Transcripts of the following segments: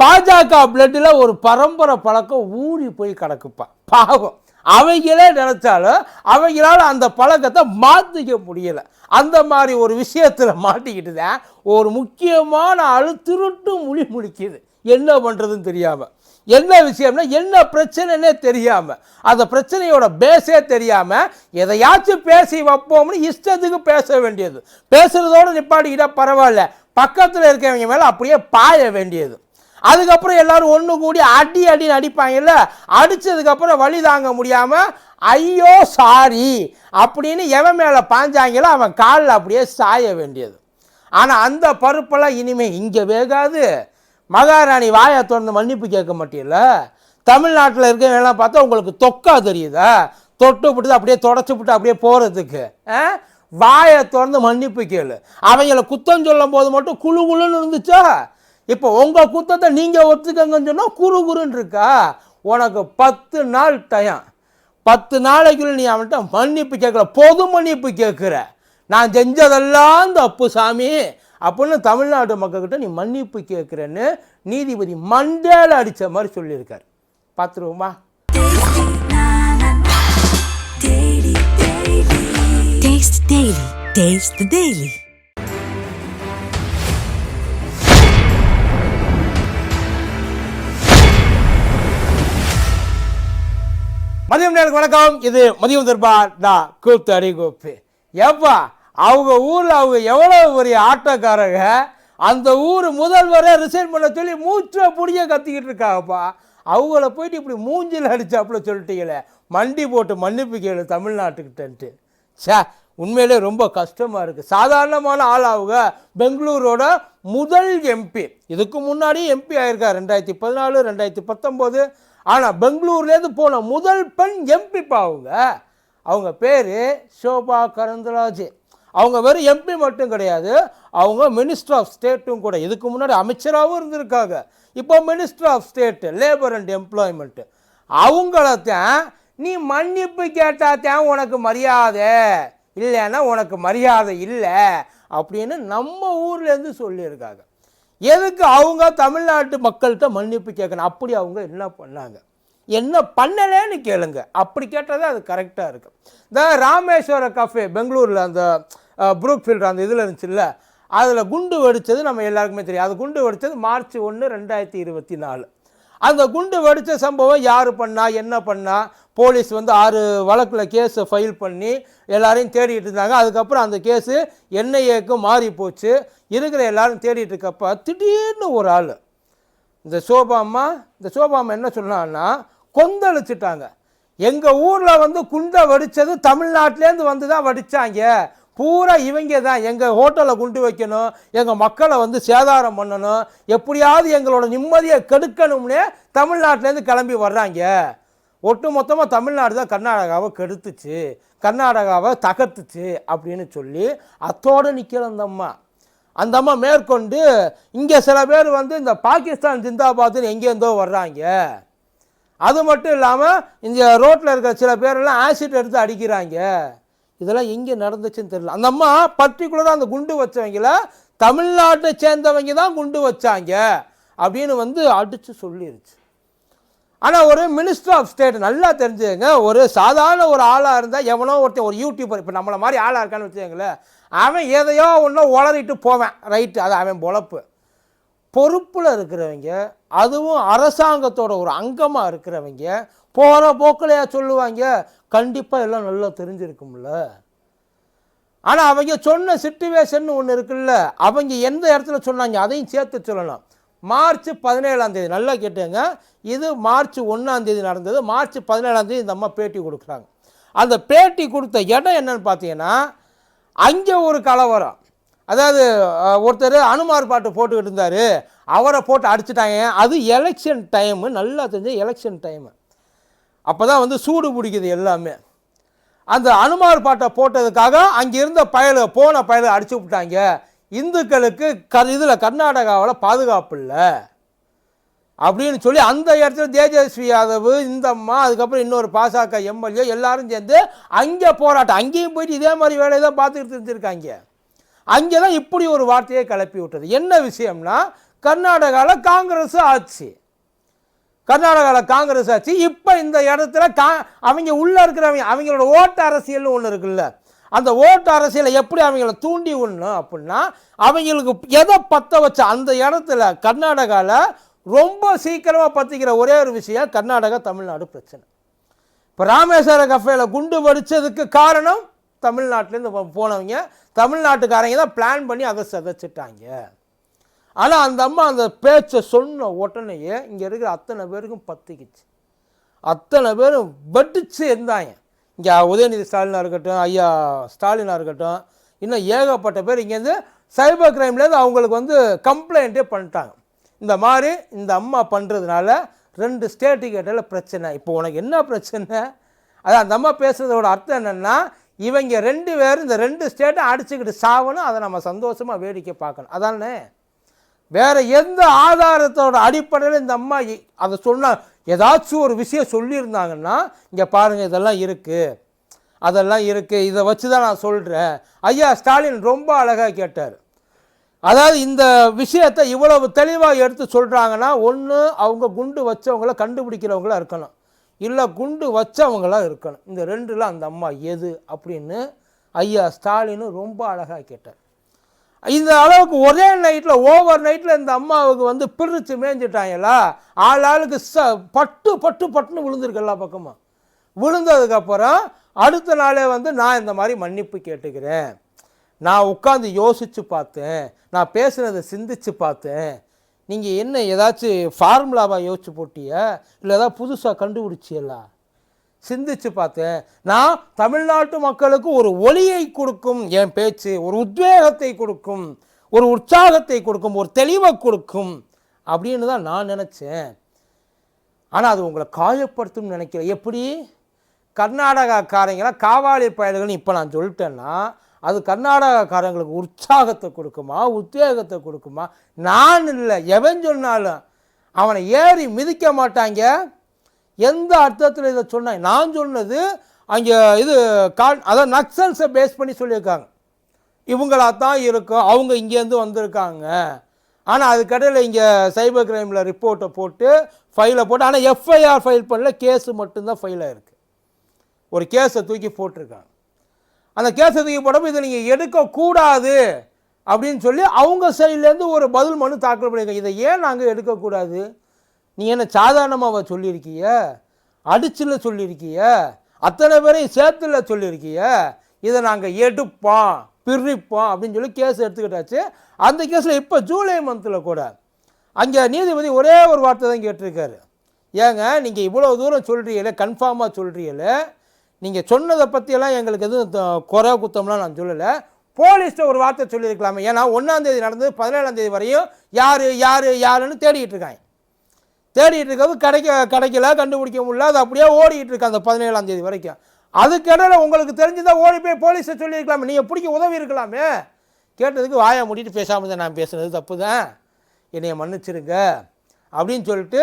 பாஜக பிளட்டில் ஒரு பரம்பரை பழக்கம் ஊறி போய் கிடக்குப்பா. பாவம். அவங்களே நினச்சாலும் அவங்களால அந்த பழக்கத்தை மாற்றிக்க முடியல. அந்த மாதிரி ஒரு விஷயத்தில் மாட்டிக்கிட்டு தான் ஒரு முக்கியமான ஆளு திருட்டு முழி முடிக்குது என்ன பண்ணுறதுன்னு தெரியாமல் என்ன விஷயம்னா என்ன பிரச்சனைன்னே தெரியாமல் அந்த பிரச்சனையோட பேஸே தெரியாமல் எதையாச்சும் பேசி வைப்போம்னு இஷ்டத்துக்கு பேச வேண்டியது. பேசுகிறதோட நிப்பாடிக்கிட்டால் பரவாயில்ல. பக்கத்தில் இருக்கிறவங்க மேலே அப்படியே பாய வேண்டியது. அதுக்கப்புறம் எல்லாரும் ஒன்று கூடி அடி அடின்னு அடிப்பாங்கல்ல அடித்ததுக்கப்புறம் வழி தாங்க முடியாமல் ஐயோ சாரி அப்படின்னு எவன் மேலே பாஞ்சாங்களோ அவன் காலில் அப்படியே சாய வேண்டியது. ஆனால் அந்த பருப்பெல்லாம் இனிமே இங்கே வேகாது. மகாராணி வாயை திறந்து மன்னிப்பு கேட்க மாட்டீல்ல? தமிழ்நாட்டில் இருக்கவங்கெல்லாம் பார்த்தா உங்களுக்கு தொக்கா தெரியுதா? தொட்டு விட்டு அப்படியே தொடச்சி விட்டு அப்படியே போகிறதுக்கு வாயை திறந்து மன்னிப்பு கேளு. அவங்கள குத்தம் சொல்லும் போது மட்டும் குழு குழுன்னு இருந்துச்சா? இப்போ உங்கள் குத்தத்தை நீங்கள் ஒத்துக்கங்கன்னு சொன்னால் குறு குருன்னு இருக்கா? உனக்கு பத்து நாள் டயம். பத்து நாளைக்குள்ள நீ அவன்கிட்ட மன்னிப்பு கேட்கல பொது மன்னிப்பு கேட்குற. நான் செஞ்சதெல்லாம் தப்பு சாமி. அப்படின்னு தமிழ்நாட்டு மக்கள்கிட்ட நீ மன்னிப்பு கேட்குறேன்னு நீதிபதி மண்டேல அடித்த மாதிரி சொல்லியிருக்கார். பார்த்துருவோமா? Taste மதியம் நேருக்கு வணக்கம். இது மதியம் தர்பார் நான் கூத்து அடி கூப்பு ஏப்பா அவங்க ஊரில் அவங்க எவ்வளோ பெரிய ஆட்டோக்காரங்க? அந்த ஊர் முதல்வரை ரிசைன் பண்ண சொல்லி மூச்சை பிடிக்க கத்திக்கிட்டு இருக்காங்கப்பா. அவங்கள போயிட்டு இப்படி மூஞ்சில் அடித்தாப்புல சொல்லிட்டீங்களே. மண்டி போட்டு மன்னிப்பு கேளு தமிழ்நாட்டுக்கிட்டன்ட்டு. சே உண்மையிலே ரொம்ப கஷ்டமாக இருக்குது சாதாரணமான ஆளாவுக பெங்களூரோட முதல் எம்பி இதுக்கு முன்னாடி எம்பி ஆயிருக்கார் ரெண்டாயிரத்தி பதினாலு ரெண்டாயிரத்தி பத்தொம்போது. ஆனால் பெங்களூர்லேருந்து போன முதல் பெண் எம்பி அவங்க. அவங்க பேர் ஷோபா கரந்தராஜ். அவங்க வெறும் எம்பி மட்டும் கிடையாது அவங்க மினிஸ்டர் ஆஃப் ஸ்டேட்டும் கூட. இதுக்கு முன்னாடி அமைச்சராகவும் இருந்திருக்காங்க. இப்போ minister of state labour and employment அவங்களத்தான் நீ மன்னிப்பு கேட்டாத்தான் உனக்கு மரியாதை. இல்லைன்னா உனக்கு மரியாதை இல்லை அப்படின்னு நம்ம ஊர்லேருந்து சொல்லியிருக்காங்க. எதுக்கு அவங்க தமிழ்நாட்டு மக்கள்கிட்ட மன்னிப்பு கேட்கணும்? அப்படி அவங்க என்ன பண்ணாங்க? என்ன பண்ணலேன்னு கேளுங்க. அப்படி கேட்டால் தான் அது கரெக்டாக இருக்கும் இந்த ராமேஸ்வர கஃபே பெங்களூரில் அந்த ப்ரூக் ஃபீல்டு அந்த இதில் இருந்துச்சுல்ல அதில் குண்டு வெடித்தது நம்ம எல்லாருக்குமே தெரியும். அது குண்டு வெடித்தது மார்ச் ஒன்று ரெண்டாயிரத்தி இருபத்தி நாலு. அந்த குண்டு வெடித்த சம்பவம் யார் பண்ணா என்ன பண்ணா? போலீஸ் வந்து ஆறு வழக்கில் கேஸை ஃபைல் பண்ணி எல்லாரையும் தேடிட்டு இருந்தாங்க. அதுக்கப்புறம் அந்த கேஸு என்ஐஏக்கு மாறி போச்சு. இருக்கிற எல்லாரும் தேடிட்டு இருக்கப்ப திடீர்னு ஒரு ஆள். இந்த சோபாம்மா இந்த சோபாம்மா என்ன சொன்னான்னா கொந்தளிச்சிட்டாங்க. எங்கள் ஊரில் வந்து குண்டை வடித்தது தமிழ்நாட்டிலேருந்து வந்து தான் வடித்தாங்க பூரா இவங்க தான் எங்கள் ஹோட்டலை குண்டு வைக்கணும் எங்கள் மக்களை வந்து சேதாரம் பண்ணணும் எப்படியாவது எங்களோட நிம்மதியை கெடுக்கணும்னே தமிழ்நாட்டிலேருந்து கிளம்பி வர்றாங்க. ஒட்டு மொத்தமாக தமிழ்நாடு தான் கர்நாடகாவை கெடுத்துச்சு கர்நாடகாவை தகர்த்துச்சு அப்படின்னு சொல்லி அத்தோடு நிற்கிற அந்த அம்மா. அந்த அம்மா மேற்கொண்டு இங்கே சில பேர் வந்து இந்த பாகிஸ்தான் ஜிந்தாபாத்னு எங்கேருந்தோ வர்றாங்க. அது மட்டும் இல்லாமல் இந்த ரோட்டில் இருக்கிற சில பேரெல்லாம் ஆசிட் எடுத்து அடிக்கிறாங்க. இதெல்லாம் எங்கே நடந்துச்சுன்னு தெரியல. அந்த அம்மா பர்டிகுலராக அந்த குண்டு வச்சவங்கள தமிழ்நாட்டை சேர்ந்தவங்க தான் குண்டு வச்சாங்க அப்படின்னு வந்து அடித்து சொல்லிருச்சு. ஆனால் ஒரு மினிஸ்டர் ஆஃப் ஸ்டேட் நல்லா தெரிஞ்சுங்க. ஒரு சாதாரண ஒரு ஆளாக இருந்தால் எவனோ ஒருத்தன் ஒரு யூடியூபர் இப்போ நம்மளை மாதிரி ஆளாக இருக்கான்னு வச்சுக்கோங்களேன். அவன் எதையோ ஒன்றும் உளறிட்டு போவேன். ரைட்டு அது அவன் பொழப்பு. பொறுப்பில் இருக்கிறவங்க அதுவும் அரசாங்கத்தோட ஒரு அங்கமாக இருக்கிறவங்க போகிற போக்கிலையா சொல்லுவாங்க கண்டிப்பாக எல்லாம் நல்லா தெரிஞ்சிருக்கும்ல. ஆனால் அவங்க சொன்ன சிச்சுவேஷன் ஒன்று இருக்குல்ல. அவங்க எந்த இடத்துல சொன்னாங்க அதையும் சேர்த்து சொல்லலாம். மார்ச் பதினேழாம் தேதி. நல்லா கேட்டுங்க. இது மார்ச் ஒன்றாம் தேதி நடந்தது. மார்ச் பதினேழாம் தேதி இந்த அம்மா பேட்டி கொடுக்குறாங்க. அந்த பேட்டி கொடுத்த இடம் என்னன்னு பார்த்தீங்கன்னா அங்கே ஒரு கலவரம். அதாவது ஒருத்தர் அனுமார் பாட்டு போட்டுக்கிட்டு இருந்தார். அவரை போட்டு அடிச்சிட்டாங்க. அது எலெக்ஷன் டைமு நல்லா தெரிஞ்ச எலெக்ஷன் டைமு அப்போ தான் வந்து சூடு பிடிக்குது எல்லாமே. அந்த அனுமார் பாட்டை போட்டதுக்காக அங்கே இருந்த பயலு போன பயலை அடிச்சு விட்டாங்க இந்துக்களுக்கு க இதில் கர்நாடகாவில் பாதுகாப்பு இல்லை. அப்படின்னு சொல்லி அந்த இடத்துல தேஜஸ்வி யாதவ் இந்த அம்மா அதுக்கப்புறம் இன்னொரு பாசக எம்எல்ஏ எல்லாரும் சேர்ந்து அங்கே போராட்டம். அங்கேயும் போயிட்டு இதே மாதிரி வேலையை தான் பார்த்துக்கிட்டு இருந்திருக்காங்க. அங்கே தான் இப்படி ஒரு வார்த்தையை கிளப்பி விட்டது. என்ன விஷயம்னா கர்நாடகாவில் காங்கிரஸ் ஆட்சி. கர்நாடகாவில் காங்கிரஸ் ஆட்சி இப்போ இந்த இடத்துல கா அவங்க உள்ளே இருக்கிறவங்க அவங்களோட ஓட்டு அரசியல்னு ஒன்று இருக்குல்ல. அந்த ஓட்டு அரசியலை எப்படி அவங்கள தூண்டி விடணும் அப்படின்னா அவங்களுக்கு எதை பற்ற வச்ச அந்த இடத்துல கர்நாடகாவில் ரொம்ப சீக்கிரமாக பற்றிக்கிற ஒரே ஒரு விஷயம் கர்நாடகா தமிழ்நாடு பிரச்சனை. இப்போ ராமேஸ்வர கஃபேல குண்டு வடித்ததுக்கு காரணம் தமிழ்நாட்டிலேருந்து போனவங்க. தமிழ்நாட்டுக்காரங்க தான் பிளான் பண்ணி அதை செதைச்சிட்டாங்க. ஆனால் அந்த அம்மா அந்த பேச்சை சொன்ன உடனேயே இங்கே இருக்கிற அத்தனை பேருக்கும் பற்றிக்கிச்சு அத்தனை பேரும் வெடிச்சு இருந்தாங்க இங்கே உதயநிதி ஸ்டாலினாக இருக்கட்டும் ஐயா ஸ்டாலினாக இருக்கட்டும் இன்னும் ஏகப்பட்ட பேர் இங்கேருந்து சைபர் கிரைம்லேருந்து அவங்களுக்கு வந்து கம்ப்ளைண்ட்டே பண்ணிட்டாங்க. இந்த மாதிரி இந்த அம்மா பண்ணுறதுனால ரெண்டு ஸ்டேட்டுக்கு இடையில பிரச்சனை. இப்போ உனக்கு என்ன பிரச்சனை? அதான் அந்த அம்மா பேசுகிறதோட அர்த்தம் என்னென்னா இவங்க ரெண்டு பேரும் இந்த ரெண்டு ஸ்டேட்டை அடிச்சுக்கிட்டு சாவணும் அதை நம்ம சந்தோஷமாக வேடிக்கை பார்க்கணும். அதானே? வேறு எந்த ஆதாரத்தோட அடிப்படையில் இந்த அம்மா அதை சொன்னால் ஏதாச்சும் ஒரு விஷயம் சொல்லியிருந்தாங்கன்னா இங்கே பாருங்கள் இதெல்லாம் இருக்குது அதெல்லாம் இருக்குது இதை வச்சு தான் நான் சொல்கிறேன் ஐயா ஸ்டாலின் ரொம்ப அழகாக கேட்டார். அதாவது இந்த விஷயத்தை இவ்வளவு தெளிவாக எடுத்து சொல்கிறாங்கன்னா ஒன்று அவங்க குண்டு வச்சவங்கள கண்டுபிடிக்கிறவங்களா இருக்கணும். இல்லை குண்டு வச்சவங்களா இருக்கணும். இந்த ரெண்டில் அந்த அம்மா எது அப்படின்னு ஐயா ஸ்டாலின் ரொம்ப அழகாக கேட்டார். இந்த அளவுக்கு ஒரே நைட்டில் ஓவர் நைட்டில் இந்த அம்மாவுக்கு வந்து பிரித்து மேய்ஞ்சிட்டாங்களா ஆள் ஆளுக்கு ச பட்டு பட்டு பட்டுன்னு விழுந்திருக்கு எல்லா பக்கமும். விழுந்ததுக்கப்புறம் அடுத்த நாளே வந்து நான் இந்த மாதிரி மன்னிப்பு கேட்டுக்கிறேன். நான் உட்காந்து யோசித்து பார்த்தேன். நான் பேசுனதை சிந்திச்சு பார்த்தேன். நீங்கள் என்ன ஏதாச்சும் ஃபார்முலாவாக யோசிச்சு போட்டியா? இல்லை ஏதாவது புதுசாக கண்டுபிடிச்சியலா சிந்திச்சு பார்த்தேன். நான் தமிழ்நாட்டு மக்களுக்கு ஒரு ஒளியை கொடுக்கும் என் பேச்சு ஒரு உத்வேகத்தை கொடுக்கும் ஒரு உற்சாகத்தை கொடுக்கும் ஒரு தெளிவை கொடுக்கும் அப்படின்னு தான் நான் நினச்சேன். ஆனால் அது உங்களை காயப்படுத்தும்னு நினைக்கிறேன் எப்படி? கர்நாடகாக்காரங்களாம் காவாலி பயல்கள்னு இப்போ நான் சொல்லிட்டேன்னா அது கர்நாடகாக்காரங்களுக்கு உற்சாகத்தை கொடுக்குமா உத்வேகத்தை கொடுக்குமா? நான் இல்லை. எவன் சொன்னாலும். அவனை ஏறி மிதிக்க மாட்டாங்க. எந்த அர்த்தத்தில் இதை சொன்னாங்க நான் சொன்னது அங்கே இது கா அதான் நக்சல்ஸை பேஸ் பண்ணி சொல்லியிருக்காங்க. இவங்களா தான் இருக்கும் அவங்க இங்கேருந்து வந்திருக்காங்க. ஆனால் அதுக்கடையில் இங்கே சைபர் கிரைமில் ரிப்போர்ட்டை போட்டு ஃபைலை போட்டு ஆனால் எஃப்ஐஆர் ஃபைல் பண்ணல கேஸு மட்டும்தான் ஃபைலாக இருக்குது ஒரு கேஸை தூக்கி போட்டிருக்காங்க. அந்த கேஸை தூக்கி போட்டப்போ இதை நீங்கள் எடுக்கக்கூடாது அப்படின்னு சொல்லி அவங்க சைட்லேருந்து ஒரு பதில் மனு தாக்கல் பண்ணியிருக்காங்க. இதை ஏன் நாங்கள் எடுக்கக்கூடாது? நீ என்ன சாதாரணமாக சொல்லியிருக்கிய? அடிச்சில் சொல்லியிருக்கிய? அத்தனை பேரையும் சேர்த்துல சொல்லியிருக்கிய? இதை நாங்கள் எடுப்போம் பிரிப்போம் அப்படின்னு சொல்லி கேஸ் எடுத்துக்கிட்டாச்சு. அந்த கேஸில் இப்போ ஜூலை மந்தில் கூட அங்கே நீதிபதி ஒரே ஒரு வார்த்தை தான் கேட்டிருக்காரு. ஏங்க நீங்கள் இவ்வளோ தூரம் சொல்கிறீங்களே கன்ஃபார்மாக சொல்கிறீங்களே நீங்கள் சொன்னதை பற்றியெல்லாம் எங்களுக்கு எதுவும் குறை குத்தம்லாம் நான் சொல்லலை. போலீஸ்ட்ட ஒரு வார்த்தை சொல்லியிருக்கலாமே. ஏன்னா ஒன்றாந்தேதி நடந்து பதினேழாந்தேதி வரையும் யார் யார் யாருன்னு தேடிக்கிட்டு இருக்காங்க. தேடிட்டு இருக்கிறது கிடைக்க கிடைக்கல கண்டுபிடிக்க முடியல அது அப்படியே ஓடிட்டு இருக்கு அந்த பதினேழாம் தேதி வரைக்கும். அதுக்கிடையில் உங்களுக்கு தெரிஞ்சுதா ஓடி போய் போலீஸை சொல்லியிருக்கலாமே. நீங்கள் பிடிக்க உதவி இருக்கலாமே. கேட்டதுக்கு வாயை மூடிட்டு பேசாமல் தான் நான் பேசுனது தப்பு தான் என்னையை மன்னிச்சிருங்க. அப்படின்னு சொல்லிட்டு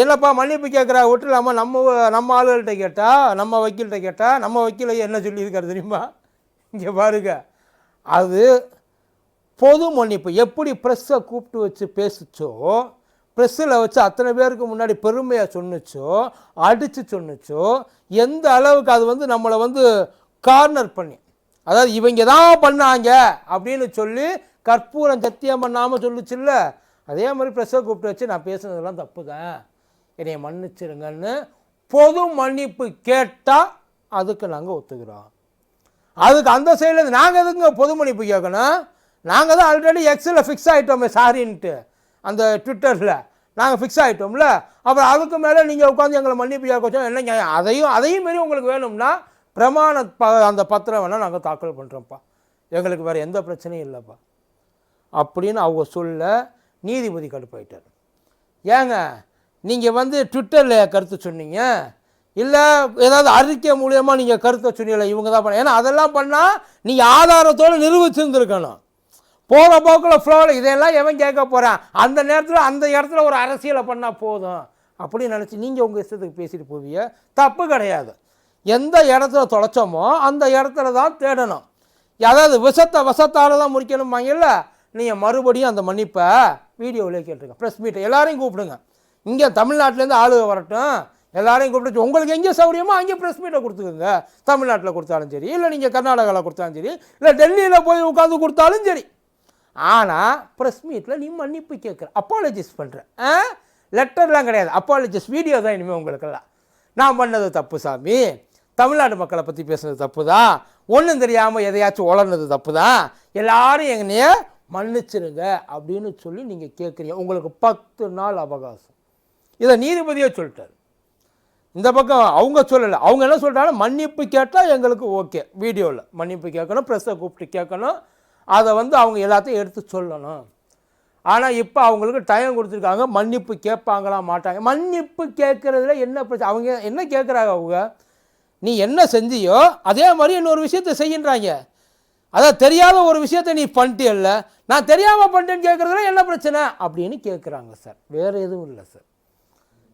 என்னப்பா மன்னிப்பு கேட்குறா விட்டுலாமா நம்ம நம்ம ஆளுகள்கிட்ட கேட்டால் நம்ம வக்கீல்கிட்ட கேட்டால் நம்ம வக்கீல என்ன சொல்லியிருக்காரு தெரியுமா? இங்கே பாருங்க. அது பொது மன்னிப்பு. எப்படி ப்ரெஸ்ஸை கூப்பிட்டு வச்சு பேசுச்சோ ப்ரெஸ்ஸில் வச்சு அத்தனை பேருக்கு முன்னாடி பெருமையாக சொன்னுச்சோ அடித்து சொன்னுச்சோ எந்த அளவுக்கு அது வந்து நம்மளை வந்து கார்னர் பண்ணி அதாவது இவங்க தான் பண்ணாங்க அப்படின்னு சொல்லி கற்பூரம் சத்தியம் பண்ணாமல் சொல்லுச்சுல்ல அதே மாதிரி ப்ரெஸ்ஸை கூப்பிட்டு வச்சு நான் பேசுனதெல்லாம் தப்பு தான் என்னை மன்னிச்சிருங்கன்னு பொது மன்னிப்பு கேட்டால் அதுக்கு நாங்கள் ஒத்துக்கிறோம். அதுக்கு அந்த சைடில் நாங்கள் எதுக்குங்க பொது மன்னிப்பு கேட்கணும்? நாங்கள் தான் ஆல்ரெடி எக்ஸில் ஃபிக்ஸ் ஆகிட்டோமே சாரின்ட்டு அந்த ட்விட்டரில் நாங்கள் ஃபிக்ஸ் ஆகிட்டோம்ல அப்புறம் அதுக்கு மேலே நீங்கள் உட்காந்து எங்களை மன்னிப்பு கேட்க என்ன நியாயம்? அதையும் அதையும் மாரி உங்களுக்கு வேணும்னா பிரமாண ப அந்த பத்திரம் வேணால் நாங்கள் தாக்கல் பண்ணுறோம்ப்பா எங்களுக்கு வேறு எந்த பிரச்சனையும் இல்லைப்பா. அப்படின்னு அவங்க சொல்ல நீதிபதி கடுப்பாயிட்டார் ஏங்க நீங்கள் வந்து ட்விட்டரில் கருத்து சொன்னீங்க. இல்லை ஏதாவது அறிக்கை மூலியமாக நீங்கள் கருத்தை சொன்னீங்களா இவங்க தான் பண்ண ஏன்னா அதெல்லாம் பண்ணால் நீங்கள் ஆதாரத்தோடு நிரூபிச்சிருந்துருக்கணும். போகிற போக்கில் ஃப்ளோவில் இதெல்லாம் எவன் கேட்க போகிறான் அந்த நேரத்தில் அந்த இடத்துல ஒரு அரசியலை பண்ணால் போதும். அப்படின்னு நினச்சி நீங்கள் உங்கள் இஷ்டத்துக்கு பேசிட்டு போவீங்க. தப்பு கிடையாது. எந்த இடத்துல தொலைச்சோமோ அந்த இடத்துல தான் தேடணும். அதாவது விஷத்தை விஷத்தால் தான் முடிக்கணுமாங்கல்ல நீங்கள் மறுபடியும் அந்த மன்னிப்பை வீடியோவிலே கேட்டுருங்க ப்ரெஸ் மீட்டை எல்லாரையும் கூப்பிடுங்க. இங்கே தமிழ்நாட்டிலேருந்து ஆளுக வரட்டும். எல்லாரையும் கூப்பிட்டு உங்களுக்கு எங்கே சௌகரியமோ அங்கே ப்ரெஸ் மீட்டை கொடுத்துக்குங்க. தமிழ்நாட்டில் கொடுத்தாலும் சரி இல்லை நீங்கள் கர்நாடகாவில் கொடுத்தாலும் சரி இல்லை டெல்லியில் போய் உட்காந்து கொடுத்தாலும் சரி. ஆனால் ப்ரெஸ் மீட்டில் நீ மன்னிப்பு கேட்குற. அப்பாலஜிஸ் பண்ணுற ஆ? லெட்டர்லாம் கிடையாது. அப்பாலஜிஸ் வீடியோ தான் இனிமேல் உங்களுக்கெல்லாம். நான் பண்ணது தப்பு சாமி. தமிழ்நாடு மக்களை பற்றி பேசுனது தப்பு தான் ஒன்றும் தெரியாமல் எதையாச்சும் உளர்னது தப்பு தான் எல்லாரும் எங்கனைய மன்னிச்சிருங்க அப்படின்னு சொல்லி நீங்கள் கேட்குறீங்க. உங்களுக்கு பத்து நாள் அவகாசம். இதை நீதிபதியே சொல்லிட்டார். இந்த பக்கம் அவங்க சொல்லலை. அவங்க என்ன சொல்கிறாங்க மன்னிப்பு கேட்டால் எங்களுக்கு ஓகே. வீடியோவில் மன்னிப்பு கேட்கணும் ப்ரெஸ்ஸை கூப்பிட்டு கேட்கணும். அதை வந்து அவங்க எல்லாத்தையும் எடுத்து சொல்லணும். ஆனால் இப்போ அவங்களுக்கு டைம் கொடுத்துருக்காங்க. மன்னிப்பு கேட்பாங்களா மாட்டாங்க? மன்னிப்பு கேட்குறதுல என்ன பிரச்சனை அவங்க என்ன கேட்குறாங்க அவங்க? நீ என்ன செஞ்சியோ அதே மாதிரி இன்னொரு விஷயத்தை செய்யின்றாங்க அதான் தெரியாத ஒரு விஷயத்தை நீ பண்ணிட்டியல்ல. நான் தெரியாமல் பண்ணிட்டேன்னு கேட்குறதுல என்ன பிரச்சனை? அப்படின்னு கேட்குறாங்க சார் வேறு எதுவும் இல்லை சார்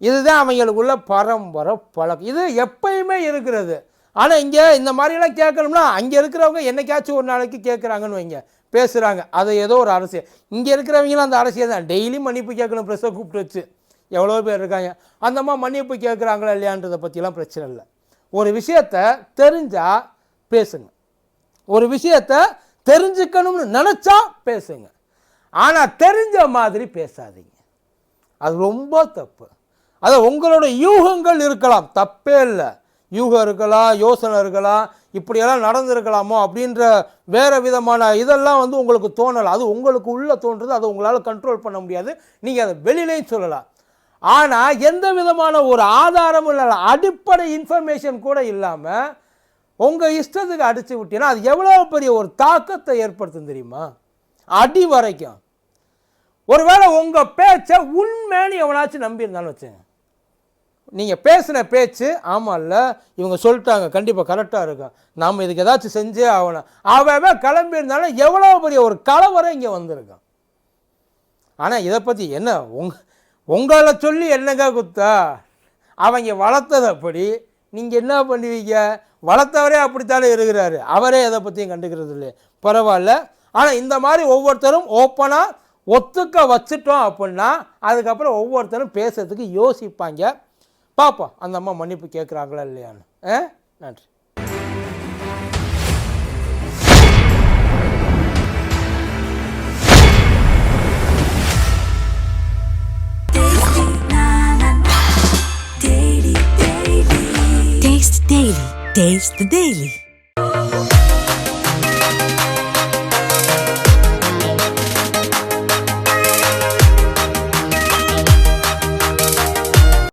இதுதான் அவங்களுக்குள்ள பரம்பரை பழக்கம். இது எப்பயுமே இருக்கிறது. ஆனால் இங்கே இந்த மாதிரிலாம் கேட்கணும்னா அங்கே இருக்கிறவங்க என்னைக்காச்சும் ஒரு நாளைக்கு கேட்குறாங்கன்னு வைங்க. பேசுகிறாங்க அது ஏதோ ஒரு அரசியல். இங்கே இருக்கிறவங்களும் அந்த அரசியல் தான். டெய்லி மன்னிப்பு கேட்கணும். ப்ரெஸ்ஸை கூப்பிட்டு வச்சு எவ்வளோ பேர் இருக்காங்க. அந்த மாதிரி மன்னிப்பு கேட்குறாங்களா இல்லையான்றதை பற்றிலாம் பிரச்சனை இல்லை. ஒரு விஷயத்த தெரிஞ்சால் பேசுங்க. ஒரு விஷயத்த தெரிஞ்சுக்கணும்னு நினச்சா பேசுங்க. ஆனால் தெரிஞ்ச மாதிரி பேசாதீங்க. அது ரொம்ப தப்பு. அது உங்களோட யூகங்கள் இருக்கலாம். தப்பே இல்லை. யூகம் இருக்கலாம் யோசனை இருக்கலாம் இப்படியெல்லாம் நடந்திருக்கலாமோ அப்படின்ற வேறு விதமான இதெல்லாம் வந்து உங்களுக்கு தோணலாம் அது உங்களுக்கு உள்ளே தோன்றுறது அதை உங்களால் கண்ட்ரோல் பண்ண முடியாது. நீங்கள் அதை வெளியிலையும் சொல்லலாம். ஆனால் எந்த விதமான ஒரு ஆதாரமும் இல்லை அடிப்படை இன்ஃபர்மேஷன் கூட இல்லாமல் உங்கள் இஷ்டத்துக்கு அடித்து விட்டீங்கன்னா அது எவ்வளோ பெரிய ஒரு தாக்கத்தை ஏற்படுத்தும் தெரியுமா? அடி வரைக்கும். ஒருவேளை உங்கள் பேச்சை உண்மைன்னு எவனாச்சும் நம்பியிருந்தான்னு வச்சுங்க. நீங்கள் பேசின பேச்சு ஆமாம்ல இவங்க சொல்லிட்டாங்க கண்டிப்பாக கரெக்டாக இருக்கும் நாம் இதுக்கு ஏதாச்சும் செஞ்சே ஆகணும். அவன் கிளம்பி இருந்தாலும் எவ்வளோ பெரிய ஒரு கலவரம் இங்கே வந்திருக்கான் ஆனால் இதை பற்றி என்ன உங் உங்களை சொல்லி என்னங்க குத்தா? அவங்க வளர்த்தது அப்படி நீங்கள் என்ன பண்ணுவீங்க? வளர்த்தவரே அப்படித்தானே இருக்கிறாரு. அவரே எதை பற்றியும் கண்டுக்கிறது இல்லை பரவாயில்ல. ஆனால் இந்த மாதிரி ஒவ்வொருத்தரும் ஓப்பனாக ஒத்துக்க வச்சுட்டோம் அப்படின்னா அதுக்கப்புறம் ஒவ்வொருத்தரும் பேசுறதுக்கு யோசிப்பாங்க. பார்ப்போம் அந்த அம்மா மன்னிப்பு கேட்குறாங்களா இல்லையான்னு ஆ நன்றி Taste the Daily. Taste the Daily.